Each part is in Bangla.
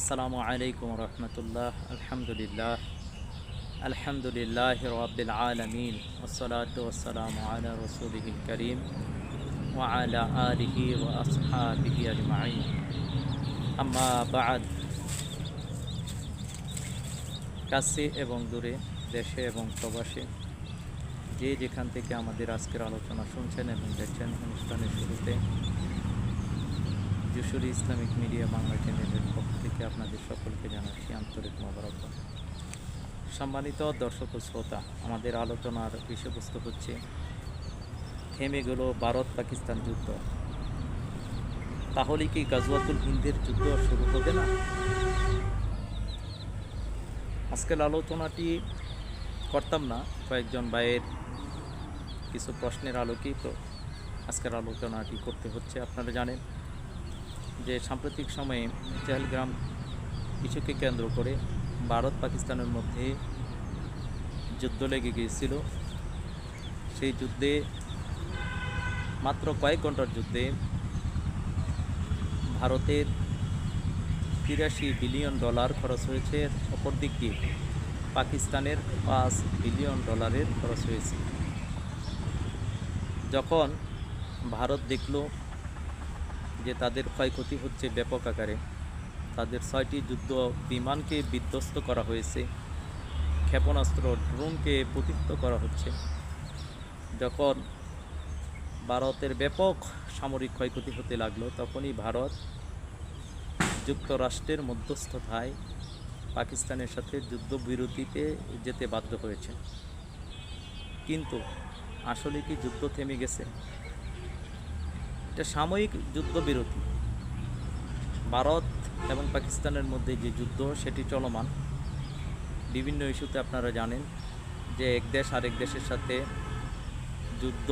আসসালামু আলাইকুম রহমতুল্লাহ, আলহামদুলিল্লাহ আলহামদুলিল্লাহ রবিল আলমিন ওসলাত ওসালাম আলা রসুলহিল করিম ওয়ালা আলিহি ও আসহাবিহি আজমাইন। আম্মা বাদ। কাছে এবং দূরে, দেশে এবং প্রবাসে, যে যেখান থেকে আমাদের আজকের আলোচনা শুনছেন এবং দেখছেন অনুষ্ঠানের শুরুতে যশোরী ইসলামিক মিডিয়া বাংলা চ্যানেলের পক্ষ থেকে আপনাদের সকলকে জানাচ্ছি আন্তরিক মোবারক সম্মানিত দর্শক ও শ্রোতা, আমাদের আলোচনার বিষয়বস্তু হচ্ছে থেমে গেল ভারত পাকিস্তান যুদ্ধ। তাহলে কি গাজওয়াতুল হিন্দের যুদ্ধ শুরু হবে না? আজকের আলোচনাটি করতাম না, কয়েকজন ভাইয়ের কিছু প্রশ্নের আলোকেই তো আজকের আলোচনাটি করতে হচ্ছে, আপনারা জানেন। যে সাম্প্রতিক সময়ে চেহলগ্রাম ইস্যুকে কেন্দ্র করে ভারত পাকিস্তানের মধ্যে যুদ্ধ লেগে গিয়েছিল। সেই যুদ্ধে মাত্র কয়েক ঘণ্টার যুদ্ধে ভারতের তিরাশি বিলিয়ন ডলার খরচ হয়েছে অপর দিক দিয়ে পাকিস্তানের পাঁচ বিলিয়ন ডলারের খরচ হয়েছে। যখন ভারত দেখল যে তাদের ক্ষয়ক্ষতি হচ্ছে ব্যাপক আকারে। তাদের ছয়টি যুদ্ধ বিমানকে বিধ্বস্ত করা হয়েছে। ক্ষেপণাস্ত্র, ড্রোনকে প্রতিহত করা হচ্ছে। যখন ভারতের ব্যাপক সামরিক ক্ষয়ক্ষতি হতে লাগল, তখনই ভারত যুক্তরাষ্ট্রের মধ্যস্থতায় পাকিস্তানের সাথে যুদ্ধবিরতিতে যেতে বাধ্য হয়েছে। কিন্তু আসলে কি যুদ্ধ থেমে গেছে? এটা সাময়িক যুদ্ধবিরতি। ভারত এবং পাকিস্তানের মধ্যে যে যুদ্ধ, সেটি চলমান। বিভিন্ন ইস্যুতে আপনারা জানেন যে এক দেশ আরেক দেশের সাথে যুদ্ধ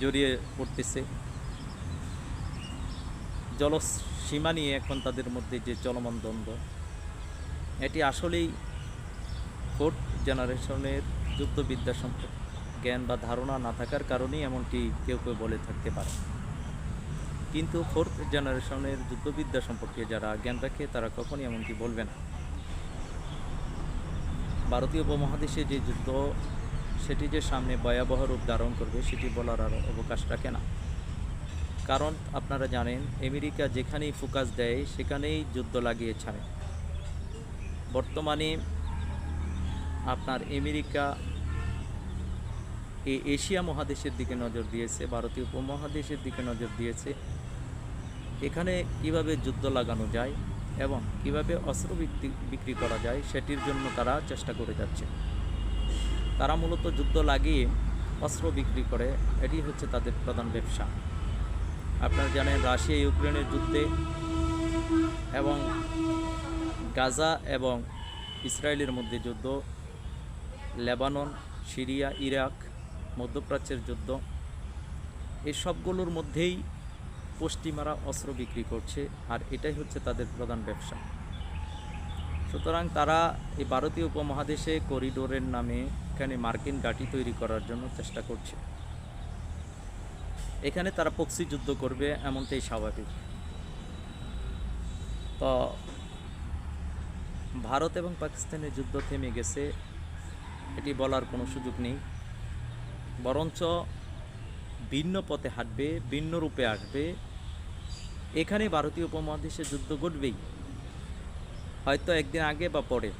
জড়িয়ে পড়তেছে। জলসীমা নিয়ে এখন তাদের মধ্যে যে চলমান দ্বন্দ্ব, এটি আসলেই ফোর্থ জেনারেশনের যুদ্ধবিদ্যা সম্পর্কে। জ্ঞান বা ধারণা না থাকার কারণেই এমনটি কেউ কেউ বলে থাকতে পারে। কিন্তু ফোর্থ জেনারেশনের যুদ্ধবিদ্যা সম্পর্কে যারা জ্ঞান রাখে, তারা কখনই এমনটি বলবে না। ভারতীয় উপমহাদেশে যে যুদ্ধ, সেটি যে সামনে ভয়াবহ রূপ ধারণ করবে, সেটি বলার আর অবকাশ রাখে না। কারণ আপনারা জানেন, আমেরিকা যেখানেই ফোকাস দেয়, সেখানেই যুদ্ধ লাগিয়ে ছাড়ে। বর্তমানে আপনার আমেরিকা এই এশিয়া মহাদেশের দিকে নজর দিয়েছে, ভারতীয় উপমহাদেশের দিকে নজর দিয়েছে। এখানে কীভাবে যুদ্ধ লাগানো যায় এবং কীভাবে অস্ত্র বিক্রি করা যায় সেটির জন্য তারা চেষ্টা করে যাচ্ছে। তারা মূলত যুদ্ধ লাগিয়ে অস্ত্র বিক্রি করে, এটি হচ্ছে তাদের প্রধান ব্যবসা। আপনারা জানেন রাশিয়া ইউক্রেনের যুদ্ধে এবং গাজা এবং ইসরায়েলের মধ্যে যুদ্ধ, লেবানন, সিরিয়া, ইরাক মধ্যপ্রাচ্যের যুদ্ধ। এই সবগুলোর মধ্যেই পশ্চিমারা অস্ত্র বিক্রি করছে, আর এটাই হচ্ছে তাদের প্রধান ব্যবসা। সুতরাং তারা এই ভারতীয় উপমহাদেশে করিডোরের নামে এখানে মার্কিন ঘাঁটি তৈরি করার জন্য চেষ্টা করছে। এখানে তারা পক্সি যুদ্ধ করবে, এমনটাই স্বাভাবিক। তো ভারত এবং পাকিস্তানের যুদ্ধ থেমে গেছে, এটি বলার কোনো সুযোগ নেই। বরঞ্চ ভিন্ন পথে হাঁটবে, ভিন্ন রূপে আসবে। এখানে ভারতীয় উপমহাদেশে যুদ্ধ ঘটবেই। হয়তো একদিন আগে বা পরে।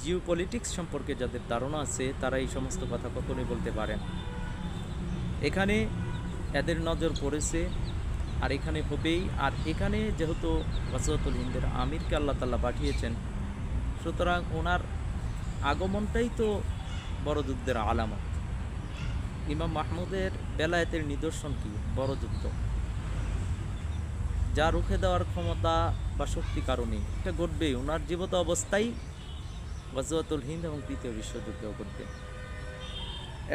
জিও পলিটিক্স সম্পর্কে যাদের ধারণা আছে, তারা এই সমস্ত কথা কখনোই বলতে পারেন এখানে এদের নজর পড়েছে, আর এখানে হবেই। আর এখানে যেহেতু ওয়াসিয়াতুল হিন্দের আমিরকে আল্লাহ তাল্লাহ পাঠিয়েছেন, সুতরাং ওনার আগমনটাই তো বড় যুদ্ধের আলামত। ইমাম মাহমুদের বেলায়েতের নিদর্শন কি? বড় যুদ্ধ যা রুখে দেওয়ার ক্ষমতা বা শক্তি কারণে। এটা ঘটবেই। ওনার জীবত অবস্থায় গজওয়াতুল হিন্দ এবং তৃতীয় বিশ্বযুদ্ধেও ঘটবে।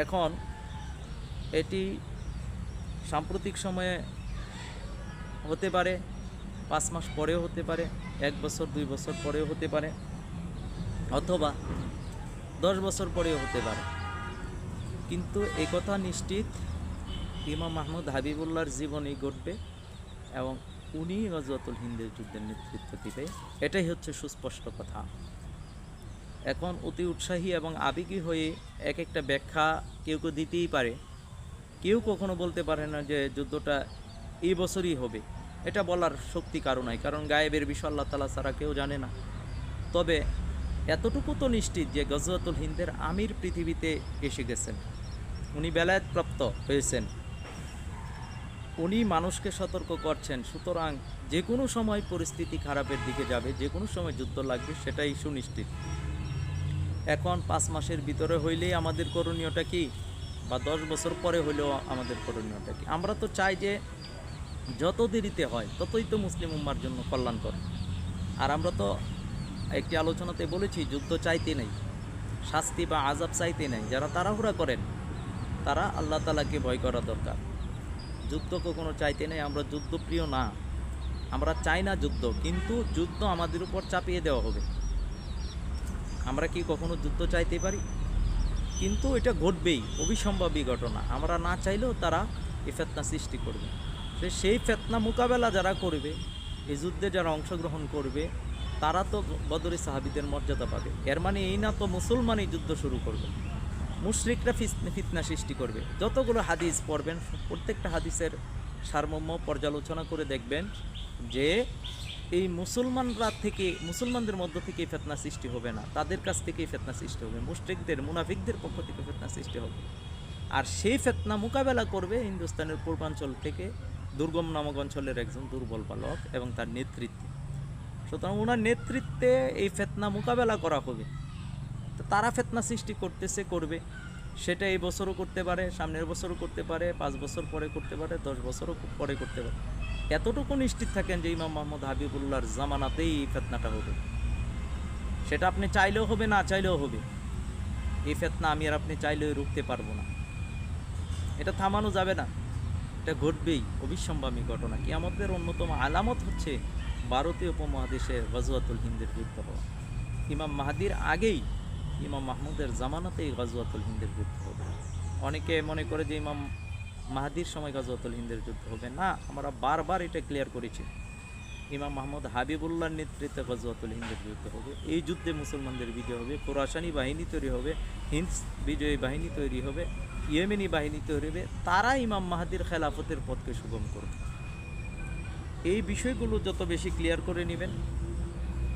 এখন এটি সাম্প্রতিক সময়ে হতে পারে, পাঁচ মাস পরেও হতে পারে, এক বছর, দুই বছর পরেও হতে পারে, অথবা দশ বছর পরেও হতে পারে। কিন্তু একথা নিশ্চিত ইমাম মাহমুদ হাবিবুল্লাহর জীবনই ঘটবে এবং উনি গজওয়াতুল হিন্দের যুদ্ধের নেতৃত্ব দিবে। এটাই হচ্ছে সুস্পষ্ট কথা। এখন অতি উৎসাহী এবং আবেগী হয়ে এক একটা ব্যাখ্যা কেউ কেউ দিতেই পারে। কেউ কখনো বলতে পারে না যে যুদ্ধটা এই বছরই হবে। এটা বলার শক্তি কারও নাই, কারণ গায়েবের বিষয় আল্লাহ তালা ছাড়া কেউ জানে না। তবে এতটুকু তো নিশ্চিত যে গজওয়াতুল হিন্দের আমির পৃথিবীতে এসে গেছেন। উনি বেলায়েতপ্রাপ্ত হয়েছেন। উনি মানুষকে সতর্ক করছেন, সুতরাং যে কোনো সময় পরিস্থিতি খারাপের দিকে যাবে, যে কোনো সময় যুদ্ধ লাগবে, সেটাই সুনিশ্চিত। এখন পাঁচ মাসের ভিতরে হইলেই আমাদের করণীয়টা কি? বা দশ বছর পরে হইলেও আমাদের করণীয়টা কি? আমরা তো চাই যে যত দেরিতে হয়, ততই তো মুসলিম উম্মার জন্য কল্যাণকর। আর আমরা তো একটি আলোচনাতে বলেছি, যুদ্ধ চাইতে নেই, শাস্তি বা আজাব চাইতে নেই, যারা তাড়াহুড়া করেন। তারা আল্লাহ তালাকে ভয় করা দরকার। যুদ্ধ কখনো চাইতে নেই, আমরা যুদ্ধপ্রিয় না। আমরা চাই না যুদ্ধ, কিন্তু যুদ্ধ আমাদের উপর চাপিয়ে দেওয়া হবে। আমরা কি কখনো যুদ্ধ চাইতে পারি? কিন্তু এটা ঘটবেই, অবিসম্ভাবী ঘটনা। আমরা না চাইলেও তারা এই ফেতনা সৃষ্টি করবে। সেই ফেতনা মোকাবেলা যারা করবে, এই যুদ্ধে যারা অংশগ্রহণ করবে, তারা তো বদরি সাহাবিদের মর্যাদা পাবে। এর মানে এই না তো মুসলমানই যুদ্ধ শুরু করবে। মুশরিকরা ফিতনা সৃষ্টি করবে। যতগুলো হাদিস পড়বেন, প্রত্যেকটা হাদিসের সারমর্ম পর্যালোচনা করে দেখবেন যে এই মুসলমানরা থেকে, মুসলমানদের মধ্য থেকে ফেতনা সৃষ্টি হবে না। তাদের কাছ থেকেই ফেতনা সৃষ্টি হবে। মুশরিকদের, মুনাফিকদের পক্ষ থেকে ফেতনা সৃষ্টি হবে। আর সেই ফেতনা মোকাবেলা করবে হিন্দুস্তানের পূর্বাঞ্চল থেকে দুর্গম নামক অঞ্চলের একজন দুর্বল বালক এবং তার নেতৃত্বে। সুতরাং ওনার নেতৃত্বে এই ফেতনা মোকাবেলা করা হবে। তারা ফেতনা সৃষ্টি করতেছে, করবে। সেটা এই বছরও করতে পারে, সামনের বছরও করতে পারে, পাঁচ বছর পরে করতে পারে, দশ বছরও পরে করতে পারে। এতটুকু নিশ্চিত থাকেন যে ইমাম মোহাম্মদ হাবিবুল্লাহর জামানাতেই এই ফেতনাটা হবে। সেটা আপনি চাইলেও হবে, না চাইলেও হবে। এই ফেতনা আমি আর আপনি চাইলেও রুখতে পারব না। এটা থামানো যাবে না। এটা ঘটবেই, অবিসম্ভাবী ঘটনা। কি আমাদের অন্যতম আলামত হচ্ছে ভারতীয় উপমহাদেশের গজওয়াতুল হিন্দের যুদ্ধ ইমাম মাহাদির আগেই ইমাম মাহমুদের জামানাতেই গজওয়াতুল হিন্দের যুদ্ধ হবে। অনেকে মনে করে যে ইমাম মাহাদির সময় গজওয়াতুল হিন্দের যুদ্ধ হবে। না, আমরা বারবার এটা ক্লিয়ার করেছি। ইমাম মাহমুদ হাবিবুল্লাহর নেতৃত্বে গজওয়াতুল হিন্দের যুদ্ধ হবে। এই যুদ্ধে মুসলমানদের বিজয় হবে কোরাসানি বাহিনী তৈরি হবে, হিন্দ বিজয়ী বাহিনী তৈরি হবে, ইয়েমেনি বাহিনী তৈরি হবে। তারা ইমাম মাহাদির খেলাফতের পথকে সুগম করবে। এই বিষয়গুলো যত বেশি ক্লিয়ার করে নেবেন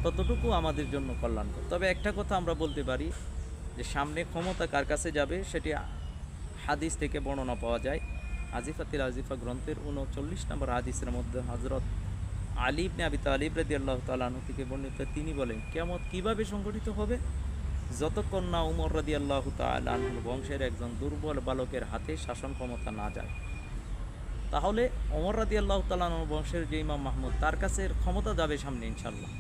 ততটুকু আমাদের জন্য কল্যাণকর। তবে একটা কথা আমরা বলতে পারি যে সামনে ক্ষমতা কার কাছে যাবে সেটি হাদিস থেকে বর্ণনা পাওয়া যায়। আজিফাতিল আজিফা গ্রন্থের উনচল্লিশ নম্বর হাদিসের মধ্যে হজরত আলিব নে আবি তালিব রাদি আল্লাহ তালাহু থেকে বর্ণিত তিনি বলেন কেমত কীভাবে সংগঠিত হবে? যতক্ষণ না উমর রাদি আল্লাহ তালাহুর বংশের একজন দুর্বল বালকের হাতে শাসন ক্ষমতা না যায়। তাহলে ওমর রাদি আল্লাহ তালাহুর বংশের যে ইমাম মাহমুদ, তার কাছে ক্ষমতা যাবে সামনে ইনশাল্লাহ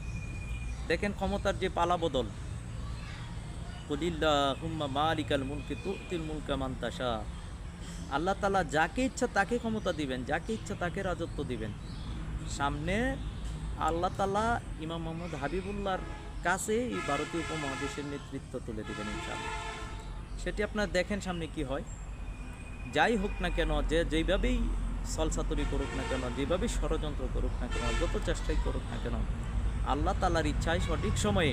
দেখেন ক্ষমতার যে পালা বদল। আল্লাহ তালা যাকে ইচ্ছা তাকে ক্ষমতা দিবেন, যাকে ইচ্ছা তাকে রাজত্ব দিবেন। সামনে আল্লাহ তালা ইমাম মোহাম্মদ হাবিবুল্লাহর কাছে এই ভারতীয় উপমহাদেশের নেতৃত্ব তুলে দেবেন ইনশাআল্লাহ। সেটি আপনার দেখেন সামনে কি হয়। যাই হোক না কেন, যে যেভাবেই সলসাতুরি করুক না কেন, যেভাবেই ষড়যন্ত্র করুক না কেন, যত চেষ্টাই করুক না কেন আল্লাহ তালার ইচ্ছায় সঠিক সময়ে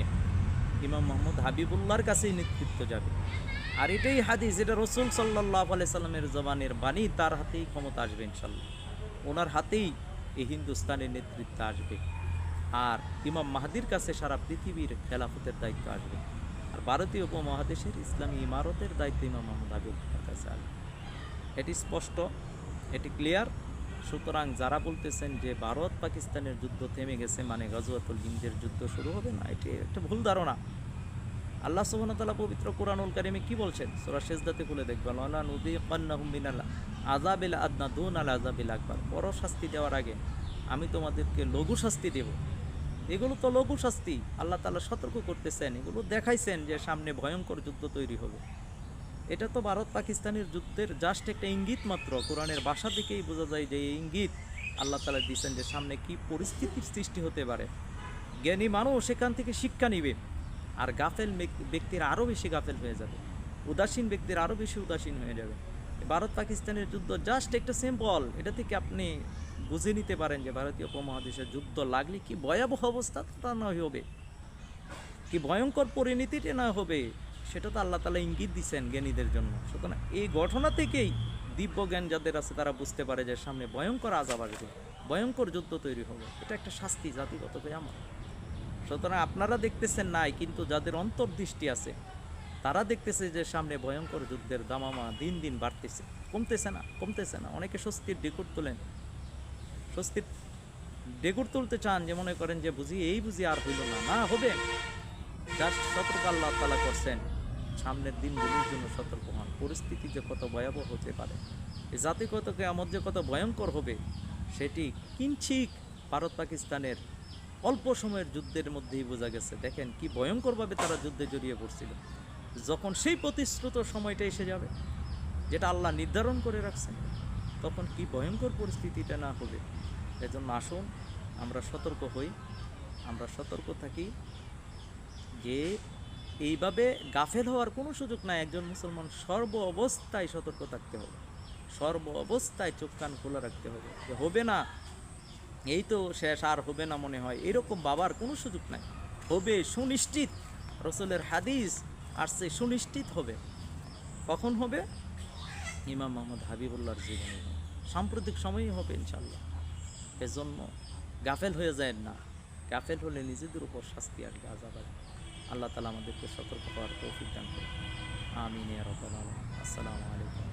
ইমাম মোহাম্মদ হাবিবুল্লাহর কাছেই নেতৃত্ব যাবে। আর এটাই হাদিস এটা রসুল সাল্লাহ সাল্লামের জবানের বাণী, তার হাতেই ক্ষমতা আসবে ইনশাল্লাহ ওনার হাতেই এই হিন্দুস্তানের নেতৃত্ব আসবে। আর ইমাম মাহাদির কাছে সারা পৃথিবীর খেলাফতের দায়িত্ব আসবে। আর ভারতীয় উপমহাদেশের ইসলামী ইমারতের দায়িত্ব ইমাম মোহাম্মদ হাবিবুল্লাহর কাছে আসবে। এটি স্পষ্ট, এটি ক্লিয়ার সুতরাং যারা বলতেছেন যে ভারত পাকিস্তানের যুদ্ধ থেমে গেছে মানে গজওয়াতুল হিন্দের যুদ্ধ শুরু হবে না, এটি একটা ভুল ধারণা। আল্লাহ সুবহানাহু পবিত্র কোরআনুল কারিমে কি বলছেন? সূরা সেজদাতে খুলে দেখবেন, ওয়ালা নুযিকান্নাহুম মিনাল আযাবিল আদনা দুনাল আযাবিল আকবার। বড় শাস্তি দেওয়ার আগে আমি তোমাদেরকে লঘু শাস্তি দেব। এগুলো তো লঘু শাস্তি। আল্লাহ তাআলা সতর্ক করতেছেন, এগুলো দেখাইছেন যে সামনে ভয়ঙ্কর যুদ্ধ তৈরি হবে। এটা তো ভারত পাকিস্তানের যুদ্ধের জাস্ট একটা ইঙ্গিত মাত্র। কোরআনের ভাষা থেকেই বোঝা যায় যে এই ইঙ্গিত আল্লাহ তালা দিচ্ছেন যে সামনে কি পরিস্থিতির সৃষ্টি হতে পারে। জ্ঞানী মানুষ সেখান থেকে শিক্ষা নিবে আর গাফেল ব্যক্তির আরও বেশি গাফেল হয়ে যাবে। উদাসীন ব্যক্তির আরও বেশি উদাসীন হয়ে যাবে। ভারত পাকিস্তানের যুদ্ধ জাস্ট একটা সিম্পল এটা থেকে আপনি বুঝে নিতে পারেন যে ভারতীয় উপমহাদেশের যুদ্ধ লাগলে কি ভয়াবহ অবস্থা তা না হবে। কি ভয়ঙ্কর পরিণতিটা না হবে। সেটা তো আল্লাহ তালা ইঙ্গিত দিচ্ছেন জ্ঞানীদের জন্য। সুতরাং এই ঘটনা থেকেই দিব্য জ্ঞান যাদের আছে, তারা বুঝতে পারে যে সামনে ভয়ঙ্কর আজাব আসবে, ভয়ঙ্কর যুদ্ধ তৈরি হবে। এটা একটা শাস্তি, জাতিগত আমার সুতরাং আপনারা দেখতেছেন নাই, কিন্তু যাদের অন্তর্দৃষ্টি আছে, তারা দেখতেছে যে সামনে ভয়ঙ্কর যুদ্ধের দামামা দিন দিন বাড়তেছে। কমতেছে না কমতেছে না। অনেকে স্বস্তির ডেকুর তোলেন। স্বস্তির ডেকুর তুলতে চান যে মনে করেন যে বুঝি এই বুঝি আর হইল না। না হবে। জাস্ট সতর্ক আল্লাহ তালা করছেন। সামনের দিনগুলির জন্য সতর্ক হন। পরিস্থিতি যে কত ভয়াবহ হতে পারে এই জাতিগতকে আমার যে কত ভয়ঙ্কর হবে, সেটি কিঞ্চিক ভারত পাকিস্তানের অল্প সময়ের যুদ্ধের মধ্যেই বোঝা গেছে। দেখেন কি ভয়ঙ্করভাবে তারা যুদ্ধে জড়িয়ে পড়ছিল। যখন সেই প্রতিশ্রুত সময়টা এসে যাবে, যেটা আল্লাহ নির্ধারণ করে রাখছেন, তখন কি ভয়ঙ্কর পরিস্থিতিটা না হবে? এজন্য আসুন, আমরা সতর্ক হই, আমরা সতর্ক থাকি যে এইভাবে গাফেল হওয়ার কোনো সুযোগ নাই। একজন মুসলমান সর্ব অবস্থায় সতর্ক থাকতে হবে। সর্ব অবস্থায় চোখ কান খোলা রাখতে হবে যে হবে না, এই তো শেষ, আর হবে না মনে হয়। এরকম বাবার কোনো সুযোগ নাই। হবে সুনিশ্চিত। রসুলের হাদিস আসছে, সুনিশ্চিত হবে। কখন হবে? ইমাম মোহাম্মদ হাবিবুল্লাহর জীবনে সাম্প্রতিক সময়ই হবে ইনশাল্লাহ এজন্য গাফেল হয়ে যায় না। গাফেল হলে নিজেদের উপর শাস্তি আসবে আজাব আসবে। আল্লাহ তালা আমাদেরকে সতর্ক হওয়ার তৌফিক দান করে আমিন আসসালামু আলাইকুম।